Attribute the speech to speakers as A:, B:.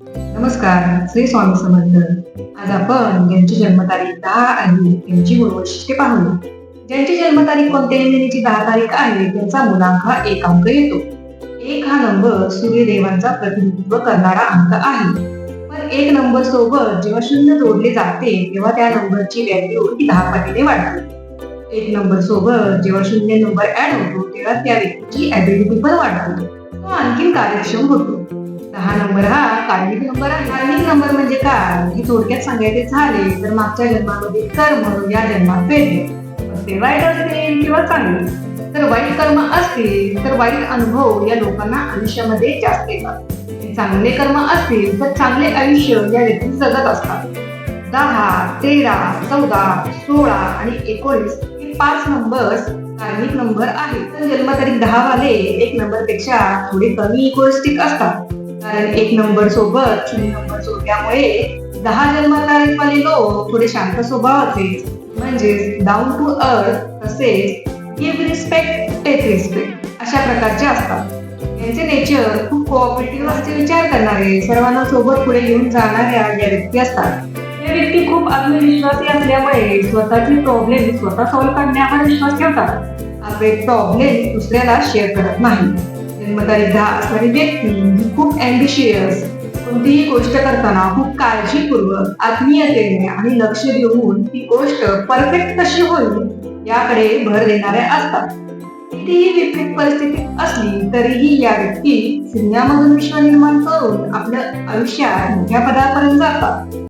A: नमस्कार श्री स्वामी समर्थ. आज आपण ज्यांची जन्मतारीख दहा आहे त्यांची गुणवैशिष्ट्ये पाहू ज्यांची जन्मतारीख कोणत्याही महिन्याची दहा तारीख आहे त्यांचा मुलांक हा एक अंक येतो. एक हा नंबर सूर्यदेवांचा प्रतिनिधित्व करणारा अंक आहे. पण एक नंबर सोबत जेव्हा शून्य जोडले जाते तेव्हा त्या नंबरची व्हॅल्यू ही दहा पटीने वाढते. एक नंबर सोबत जेव्हा शून्य नंबर ऍड होतो तेव्हा त्या व्यक्तीची ऍबिलिटी पण वाढते. तो आणखी कार्यक्षम होतो. दहा नंबर हा कार्मिक नंबर आहे. कार्मिक नंबर म्हणजे काय? हे थोडक्यात सांगायचे झाले तर मागच्या जन्मामध्ये कर्म या जन्मात फेडले ते वाईट असतील किंवा चांगले. तर वाईट कर्म असतील तर वाईट अनुभव या लोकांना आयुष्यामध्ये जास्त येतात. चांगले कर्म असतील तर चांगले आयुष्य या व्यक्ती जगत असतात. दहा तेरा चौदा सोळा आणि एकोणीस हे पाच नंबर्स कार्मिक नंबर आहेत. तर जन्मतारीख दहा वाले एक नंबरपेक्षा थोडे कमी इकोरिस्टिक असतात. कारण एक नंबर सोबत शून्य नंबर सोडल्यामुळे दहा जन्मतारीख वाले लोक थोडे शांत स्वभावाचे म्हणजे डाऊन टू अर्थ तसेच गिव्ह रिस्पेक्ट टेक रिस्पेक्ट अशा प्रकारचे असतात. यांचे नेचर खूप कोऑपरेटिव्ह असते विचार करणारे. सर्वांना सोबत पुढे घेऊन जाणाऱ्या या व्यक्ती असतात या व्यक्ती खूप आत्मविश्वासी असल्यामुळे स्वतःचे प्रॉब्लेम स्वतः सॉल्व्ह करण्यावर विश्वास ठेवतात. आपले प्रॉब्लेम दुसऱ्याला शेअर करत नाही जन्मतारीख दहा असणारी व्यक्ती खूप अँबिशियस कोणतीही गोष्ट करताना खूप काळजीपूर्वक आत्मीयतेने आणि लक्ष देऊन ती गोष्ट परफेक्ट कशी होईल याकडे भर देणाऱ्या असतात. कितीही विपरीत परिस्थिती असली तरीही या व्यक्ती सिनेमामधून विश्व निर्माण करून आपल्या आयुष्यात मोठ्या पदापर्यंत जातात.